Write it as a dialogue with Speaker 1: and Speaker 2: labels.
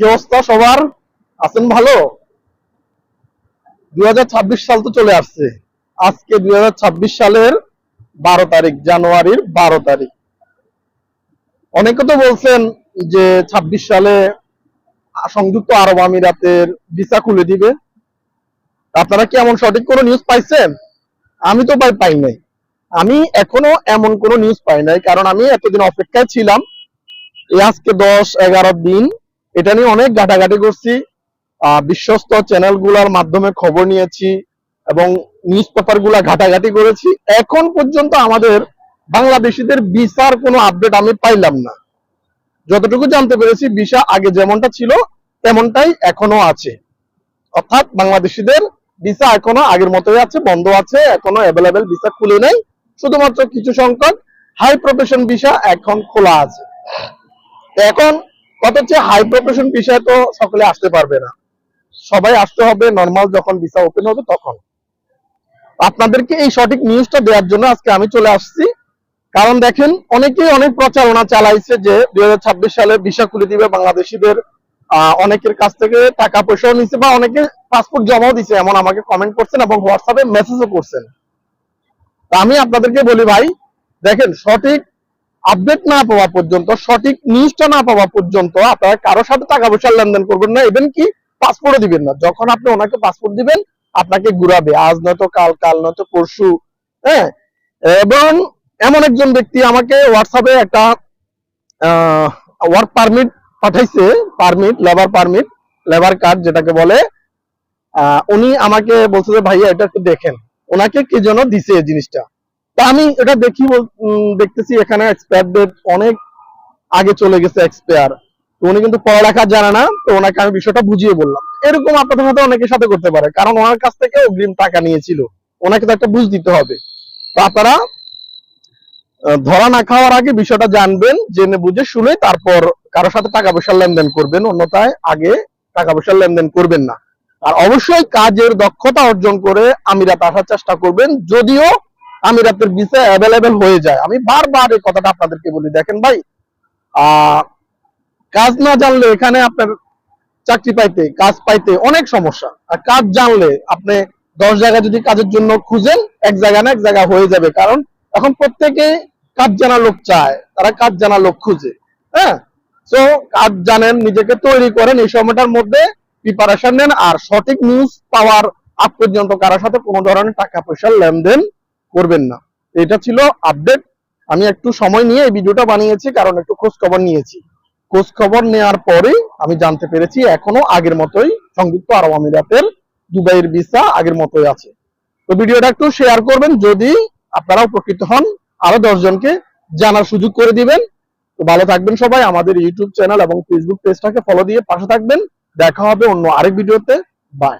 Speaker 1: কি অবস্থা সবার? আছেন ভালো? দুই সাল তো চলে আসছে। আজকে দুই সালের বারো তারিখ, জানুয়ারির বারো তারিখ। অনেকে তো বলছেন যে ২৬ সালে সংযুক্ত আরব আমিরাতের ভিসা খুলে দিবে। আপনারা কি এমন সঠিক কোনো নিউজ পাইছেন? আমি তো ভাই পাই নাই। আমি এখনও এমন কোনো নিউজ পাই নাই, কারণ আমি এতদিন অপেক্ষায় ছিলাম। এই আজকে দশ এগারো দিন এটা নিয়ে অনেক ঘাটাঘাটি করছি। বিশ্বস্ত চ্যানেলগুলোর মাধ্যমে খবর নিয়েছি এবং নিউজ পেপারগুলা ঘাটাঘাটি করেছি। এখন পর্যন্ত আমাদের বাংলাদেশিদের ভিসার কোনো আপডেট আমি পাইলাম না। যতটুকু জানতে পেরেছি, ভিসা আগে যেমনটা ছিল, তেমনটাই এখনও আছে। অর্থাৎ বাংলাদেশিদের ভিসা এখনও আগের মতোই আছে, বন্ধ আছে, এখনও অ্যাভেলেবেল ভিসা খুলে নেই। শুধুমাত্র কিছু সংখ্যক হাই প্রফেশন ভিসা এখন খোলা আছে। এখন কত হচ্ছে হাই প্রফেশন ভিসায় তো সকলে আসতে পারবে না। সবাই আসতে হবে নর্মাল যখন ভিসা ওপেন হবে তখন। আপনাদেরকে এই সঠিক নিউজটা দেওয়ার জন্য আজকে আমি চলে আসছি। কারণ দেখেন, অনেকেই অনেক প্রচারণা চালাইছে যে দুই ছাব্বিশ সালে ভিসা খুলে দিবে বাংলাদেশিদের। অনেকের কাছ থেকে টাকা পয়সাও নিছে বা অনেকে পাসপোর্ট জমাও দিছে, এমন আমাকে কমেন্ট করছেন এবং হোয়াটসঅ্যাপে মেসেজও করছেন। তা আমি আপনাদেরকে বলি ভাই, দেখেন সঠিক আপডেট না পাওয়া পর্যন্ত, সঠিক নিউজটা না পাওয়া পর্যন্ত আপনারা কারোর সাথে টাকা পয়সার লেনদেন করবেন না ইভেন কি পাসপোর্টও দিবেন না। যখন আপনি ওনাকে পাসপোর্ট দিবেন, আপনাকে ঘুরাবে। আজ নয়তো কাল কাল নয়তো পরশু হ্যাঁ? এবং এমন একজন ব্যক্তি আমাকে হোয়াটসঅ্যাপে একটা ওয়ার্ক পারমিট পাঠাইছে permit labour permit labour card যেটাকে বলে উনি আমাকে বলছে যে, ভাইয়া, এটা একটু দেখেন। ওনাকে কি যেন দিছে এই জিনিসটা। তা আমি এটা দেখি দেখতেছি এখানে এক্সপায়ার অনেক আগে চলে গেছে এক্সপায়ার তো উনি কিন্তু পড়ালেখা জানে না, তো ওনাকে আমি বিষয়টা বুঝিয়ে বললাম। এরকম আপনাদের সাথে অনেকের সাথে করতে পারে, কারণ ওনার কাছ থেকে অগ্রিম টাকা নিয়েছিল। ওনাকে তো একটা বুঝ দিতে হবে। তো আপনারা ধরা না খাওয়ার আগে বিষয়টা জানবেন, জেনে বুঝে শুনে তারপর কারোর সাথে টাকা পয়সার লেনদেন করবেন, অন্যথায় আগে টাকা পয়সার লেনদেন করবেন না। আর অবশ্যই কাজের দক্ষতা অর্জন করে আমিরাত আসার চেষ্টা করবেন, যদিও আমিরাতের ভিসা অ্যাভেলেবেল হয়ে যায়। আমি বারবার এই কথাটা আপনাদেরকে বলি। দেখেন ভাই কাজ না জানলে এখানে আপনার চাকরি পাইতে, কাজ পাইতে অনেক সমস্যা। আর কাজ জানলে আপনি দশ জায়গায় যদি কাজের জন্য খুঁজেন, এক জায়গা না এক জায়গা হয়ে যাবে। কারণ এখন প্রত্যেকে কাজ জানা লোক চায়, তারা কাজ জানা লোক খুঁজে। হ্যাঁ? তো কাজ জানেন, নিজেকে তৈরি করেন, এই সময়টার মধ্যে প্রিপারেশন নেন, আর সঠিক নিউজ পাওয়ার আগ পর্যন্ত কারোর সাথে কোনো ধরনের টাকা পয়সার লেনদেন করবেন না। এটা ছিল আপডেট আমি একটু সময় নিয়ে এই ভিডিওটা বানিয়েছি, কারণ একটু খোঁজ খবর নিয়েছি। খোঁজ খবর নেওয়ার পরে আমি জানতে পেরেছি এখনও আগের মতোই সংযুক্ত আরব আমিরাতের দুবাইয়ের ভিসা আগের মতোই আছে। তো ভিডিওটা একটু শেয়ার করবেন, যদি আপনারা উপকৃত হন, আরও দশজনকে জানার সুযোগ করে দিবেন। তো ভালো থাকবেন সবাই, আমাদের ইউটিউব চ্যানেল এবং ফেসবুক পেজটাকে ফলো দিয়ে পাশে থাকবেন। দেখা হবে অন্য আরেক ভিডিওতে বাই